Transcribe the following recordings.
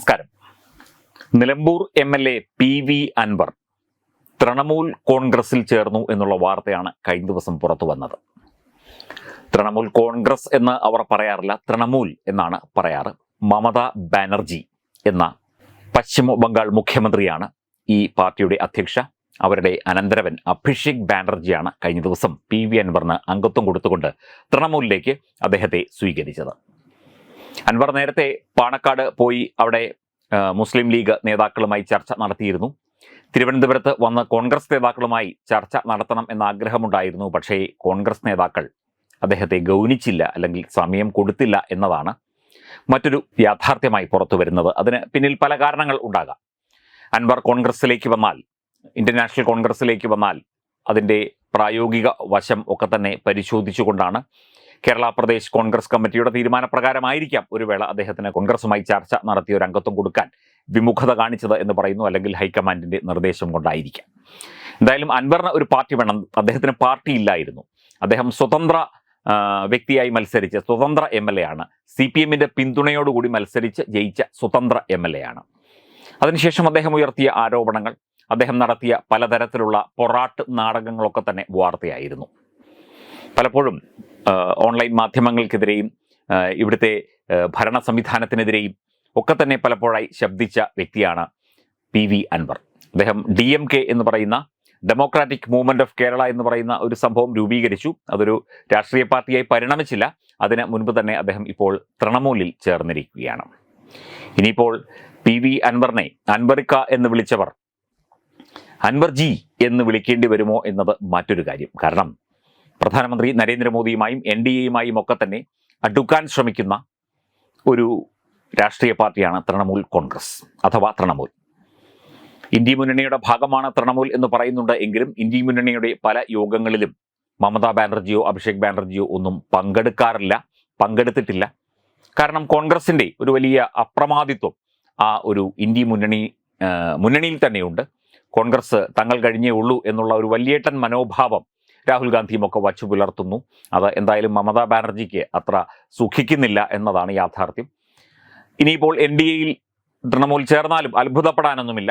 നമസ്കാരം. Nilambur M L A P V Anvar Trinamool കോൺഗ്രസിൽ ചേർന്നു എന്നുള്ള വാർത്തയാണ് കഴിഞ്ഞ ദിവസം പുറത്തു വന്നത്. തൃണമൂൽ കോൺഗ്രസ് എന്ന് അവർ പറയാറില്ല തൃണമൂൽ എന്നാണ് പറയാറ്. മമത ബാനർജി എന്ന പശ്ചിമ ബംഗാൾ മുഖ്യമന്ത്രിയാണ് ഈ പാർട്ടിയുടെ അധ്യക്ഷ. അവരുടെ അനന്തരവൻ അഭിഷേക് ബാനർജിയാണ് കഴിഞ്ഞ ദിവസം പി വി അൻവറിന് അംഗത്വം കൊടുത്തുകൊണ്ട് തൃണമൂലിലേക്ക് അദ്ദേഹത്തെ സ്വീകരിച്ചത്. അൻവർ നേരത്തെ പാണക്കാട് പോയി അവിടെ മുസ്ലിം ലീഗ് നേതാക്കളുമായി ചർച്ച നടത്തിയിരുന്നു. തിരുവനന്തപുരത്ത് വന്ന് കോൺഗ്രസ് നേതാക്കളുമായി ചർച്ച നടത്തണം എന്ന ആഗ്രഹമുണ്ടായിരുന്നു പക്ഷേ കോൺഗ്രസ് നേതാക്കൾ അദ്ദേഹത്തെ ഗൗനിച്ചില്ല അല്ലെങ്കിൽ സമയം കൊടുത്തില്ല എന്നതാണ് മറ്റൊരു യാഥാർത്ഥ്യമായി പുറത്തു വരുന്നത്. അതിന് പിന്നിൽ പല കാരണങ്ങൾ ഉണ്ടാകാം. അൻവർ കോൺഗ്രസിലേക്ക് വന്നാൽ ഇന്റർനാഷണൽ നാഷണൽ കോൺഗ്രസിലേക്ക് വന്നാൽ അതിന്റെ പ്രായോഗിക വശം ഒക്കെ തന്നെ പരിശോധിച്ചുകൊണ്ടാണ് കേരള പ്രദേശ് കോൺഗ്രസ് കമ്മിറ്റിയുടെ തീരുമാനപ്രകാരമായിരിക്കാം ഒരു വേള അദ്ദേഹത്തിന് കോൺഗ്രസുമായി ചർച്ച നടത്തിയ ഒരു അംഗത്വം കൊടുക്കാൻ വിമുഖത കാണിച്ചത് എന്ന് പറയുന്നു അല്ലെങ്കിൽ ഹൈക്കമാൻഡിന്റെ നിർദ്ദേശം കൊണ്ടായിരിക്കാം. എന്തായാലും അൻവറിന് ഒരു പാർട്ടി വേണം. അദ്ദേഹത്തിന് പാർട്ടി ഇല്ലായിരുന്നു. അദ്ദേഹം സ്വതന്ത്ര വ്യക്തിയായി മത്സരിച്ച് സ്വതന്ത്ര എം എൽ എ ആണ് സി പി എമ്മിന്റെ പിന്തുണയോടുകൂടി മത്സരിച്ച് ജയിച്ച സ്വതന്ത്ര എം എൽ എ ആണ് അതിനുശേഷം അദ്ദേഹം ഉയർത്തിയ ആരോപണങ്ങൾ അദ്ദേഹം നടത്തിയ പലതരത്തിലുള്ള പൊറാട്ട് നാടകങ്ങളൊക്കെ തന്നെ വാർത്തയായിരുന്നു. പലപ്പോഴും ഓൺലൈൻ മാധ്യമങ്ങൾക്കെതിരെയും ഇവിടുത്തെ ഭരണ സംവിധാനത്തിനെതിരെയും ഒക്കെ തന്നെ പലപ്പോഴായി ശബ്ദിച്ച വ്യക്തിയാണ് പി വി അൻവർ. അദ്ദേഹം ഡി എം കെ എന്ന് പറയുന്ന ഡെമോക്രാറ്റിക് മൂവ്മെന്റ് ഓഫ് കേരള എന്ന് പറയുന്ന ഒരു സംഭവം രൂപീകരിച്ചു. അതൊരു രാഷ്ട്രീയ പാർട്ടിയായി പരിണമിച്ചില്ല. അതിന് മുൻപ് തന്നെ അദ്ദേഹം ഇപ്പോൾ തൃണമൂലിൽ ചേർന്നിരിക്കുകയാണ്. ഇനിയിപ്പോൾ പി വി അൻവറിനെ അൻവറിക്ക എന്ന് വിളിച്ചവർ അൻവർ ജി എന്ന് വിളിക്കേണ്ടി വരുമോ എന്നത് മറ്റൊരു കാര്യം. കാരണം പ്രധാനമന്ത്രി നരേന്ദ്രമോദിയുമായും എൻ ഡി എയുമായും ഒക്കെ തന്നെ അടുക്കാൻ ശ്രമിക്കുന്ന ഒരു രാഷ്ട്രീയ പാർട്ടിയാണ് തൃണമൂൽ കോൺഗ്രസ് അഥവാ തൃണമൂൽ. ഇന്ത്യ മുന്നണിയുടെ ഭാഗമാണ് തൃണമൂൽ എന്ന് പറയുന്നുണ്ട് എങ്കിലും ഇന്ത്യ മുന്നണിയുടെ പല യോഗങ്ങളിലും മമതാ ബാനർജിയോ അഭിഷേക് ബാനർജിയോ ഒന്നും പങ്കെടുക്കാറില്ല പങ്കെടുത്തിട്ടില്ല. കാരണം കോൺഗ്രസിന്റെ ഒരു വലിയ അപ്രമാദിത്വം ആ ഒരു ഇന്ത്യ മുന്നണി മുന്നണിയിൽ തന്നെയുണ്ട്. കോൺഗ്രസ് തങ്ങൾ കഴിഞ്ഞേ ഉള്ളൂ എന്നുള്ള ഒരു വലിയേട്ടൻ മനോഭാവം രാഹുൽ ഗാന്ധിയും ഒക്കെ വച്ചു പുലർത്തുന്നു. അത് എന്തായാലും മമതാ ബാനർജിക്ക് അത്ര സുഖിക്കുന്നില്ല എന്നതാണ് യാഥാർത്ഥ്യം. ഇനിയിപ്പോൾ എൻ ഡി എയിൽ തൃണമൂൽ ചേർന്നാലും അത്ഭുതപ്പെടാനൊന്നുമില്ല.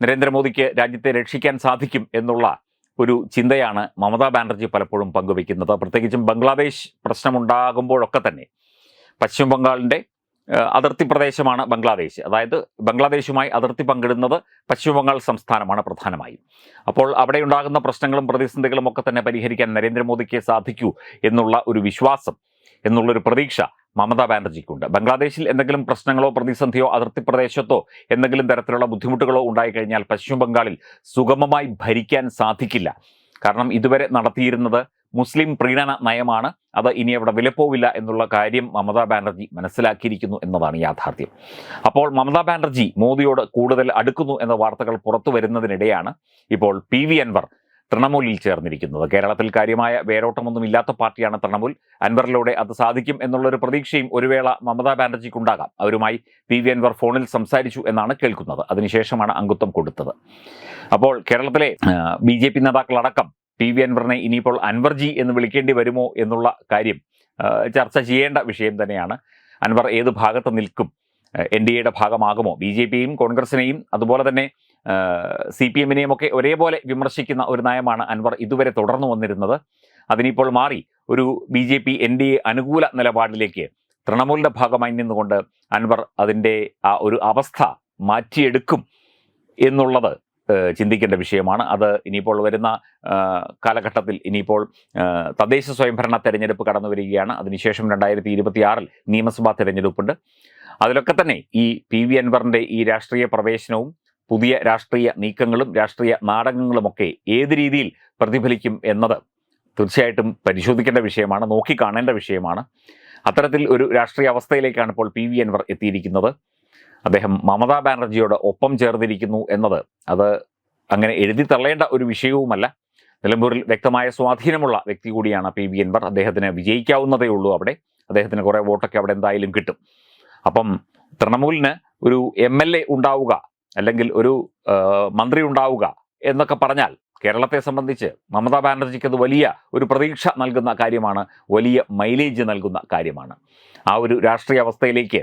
നരേന്ദ്രമോദിക്ക് രാജ്യത്തെ രക്ഷിക്കാൻ സാധിക്കും എന്നുള്ള ഒരു ചിന്തയാണ് മമതാ ബാനർജി പലപ്പോഴും പങ്കുവയ്ക്കുന്നത്. പ്രത്യേകിച്ചും ബംഗ്ലാദേശ് പ്രശ്നമുണ്ടാകുമ്പോഴൊക്കെ തന്നെ പശ്ചിമ ബംഗാളിന്റെ അതിർത്തി പ്രദേശമാണ് ബംഗ്ലാദേശ്. അതായത് ബംഗ്ലാദേശുമായി അതിർത്തി പങ്കിടുന്നത് പശ്ചിമബംഗാൾ സംസ്ഥാനമാണ് പ്രധാനമായും. അപ്പോൾ അവിടെ ഉണ്ടാകുന്ന പ്രശ്നങ്ങളും പ്രതിസന്ധികളും ഒക്കെ തന്നെ പരിഹരിക്കാൻ നരേന്ദ്രമോദിക്ക് സാധിക്കൂ എന്നുള്ള ഒരു വിശ്വാസം എന്നുള്ളൊരു പ്രതീക്ഷ മമതാ ബാനർജിക്കുണ്ട്. ബംഗ്ലാദേശിൽ എന്തെങ്കിലും പ്രശ്നങ്ങളോ പ്രതിസന്ധിയോ അതിർത്തി പ്രദേശത്തോ എന്തെങ്കിലും തരത്തിലുള്ള ബുദ്ധിമുട്ടുകളോ ഉണ്ടായിക്കഴിഞ്ഞാൽ പശ്ചിമ ബംഗാളിൽ സുഗമമായി ഭരിക്കാൻ സാധിക്കില്ല. കാരണം ഇതുവരെ നടത്തിയിരുന്നത് മുസ്ലിം പ്രീണന നയമാണ്. അത് ഇനി അവിടെ വിലപ്പോവില്ല എന്നുള്ള കാര്യം മമതാ ബാനർജി മനസ്സിലാക്കിയിരിക്കുന്നു എന്നതാണ് യാഥാർത്ഥ്യം. അപ്പോൾ മമതാ ബാനർജി മോദിയോട് കൂടുതൽ അടുക്കുന്നു എന്ന വാർത്തകൾ പുറത്തു വരുന്നതിനിടെയാണ് ഇപ്പോൾ പി വി അൻവർ തൃണമൂലിൽ ചേർന്നിരിക്കുന്നത്. കേരളത്തിൽ കാര്യമായ വേരോട്ടമൊന്നും ഇല്ലാത്ത പാർട്ടിയാണ് തൃണമൂൽ. അൻവറിലൂടെ അത് സാധിക്കും എന്നുള്ളൊരു പ്രതീക്ഷയും ഒരു വേള മമതാ ബാനർജിക്കുണ്ടാകാം. അവരുമായി പി വി അൻവർ ഫോണിൽ സംസാരിച്ചു എന്നാണ് കേൾക്കുന്നത്. അതിനുശേഷമാണ് അംഗത്വം കൊടുത്തത്. അപ്പോൾ കേരളത്തിലെ ബി നേതാക്കളടക്കം പി വി അൻവറിനെ ഇനിയിപ്പോൾ അൻവർജി എന്ന് വിളിക്കേണ്ടി വരുമോ എന്നുള്ള കാര്യം ചർച്ച ചെയ്യേണ്ട വിഷയം തന്നെയാണ്. അൻവർ ഏത് ഭാഗത്ത് നിൽക്കും? എൻ ഡി എയുടെ ഭാഗമാകുമോ? ബി ജെ പിയും കോൺഗ്രസിനെയും അതുപോലെ തന്നെ സി പി എമ്മിനെയും ഒക്കെ ഒരേപോലെ വിമർശിക്കുന്ന ഒരു നയമാണ് അൻവർ ഇതുവരെ തുടർന്നു വന്നിരുന്നത്. അതിനിപ്പോൾ മാറി ഒരു B J P N D A അനുകൂല നിലപാടിലേക്ക് തൃണമൂലിന്റെ ഭാഗമായി നിന്നുകൊണ്ട് അൻവർ അതിന്റെ ആ ഒരു അവസ്ഥ മാറ്റിയെടുക്കും എന്നുള്ളത് ചിന്തിക്കേണ്ട വിഷയമാണ്. അത് ഇനിയിപ്പോൾ വരുന്ന കാലഘട്ടത്തിൽ ഇനിയിപ്പോൾ തദ്ദേശ സ്വയംഭരണ തെരഞ്ഞെടുപ്പ് കടന്നു വരികയാണ്. അതിനുശേഷം രണ്ടായിരത്തി ഇരുപത്തി ആറിൽ നിയമസഭാ തെരഞ്ഞെടുപ്പുണ്ട്. അതിലൊക്കെ തന്നെ ഈ പി വി അൻവറിന്റെ ഈ രാഷ്ട്രീയ പ്രവേശനവും പുതിയ രാഷ്ട്രീയ നീക്കങ്ങളും രാഷ്ട്രീയ നാടകങ്ങളുമൊക്കെ ഏത് രീതിയിൽ പ്രതിഫലിക്കും എന്നത് തീർച്ചയായിട്ടും പരിശോധിക്കേണ്ട വിഷയമാണ് നോക്കിക്കാണേണ്ട വിഷയമാണ്. അത്തരത്തിൽ ഒരു രാഷ്ട്രീയ അവസ്ഥയിലേക്കാണ് ഇപ്പോൾ പി വി അൻവർ എത്തിയിരിക്കുന്നത്. അദ്ദേഹം മമതാ ബാനർജിയോട് ഒപ്പം ചേർന്നിരിക്കുന്നു എന്നത് അത് അങ്ങനെ എഴുതി തള്ളേണ്ട ഒരു വിഷയവുമല്ല. നിലമ്പൂരിൽ വ്യക്തമായ സ്വാധീനമുള്ള വ്യക്തി കൂടിയാണ് പി വി അൻവർ. അദ്ദേഹത്തിന് വിജയിക്കാവുന്നതേ ഉള്ളൂ അവിടെ. അദ്ദേഹത്തിന് കുറേ വോട്ടൊക്കെ അവിടെ എന്തായാലും കിട്ടും. അപ്പം തൃണമൂലിന് ഒരു എം എൽ എ ഉണ്ടാവുക അല്ലെങ്കിൽ ഒരു മന്ത്രി ഉണ്ടാവുക എന്നൊക്കെ പറഞ്ഞാൽ കേരളത്തെ സംബന്ധിച്ച് മമതാ ബാനർജിക്ക് അത് വലിയ ഒരു പ്രതീക്ഷ നൽകുന്ന കാര്യമാണ് വലിയ മൈലേജ് നൽകുന്ന കാര്യമാണ്. ആ ഒരു രാഷ്ട്രീയ അവസ്ഥയിലേക്ക്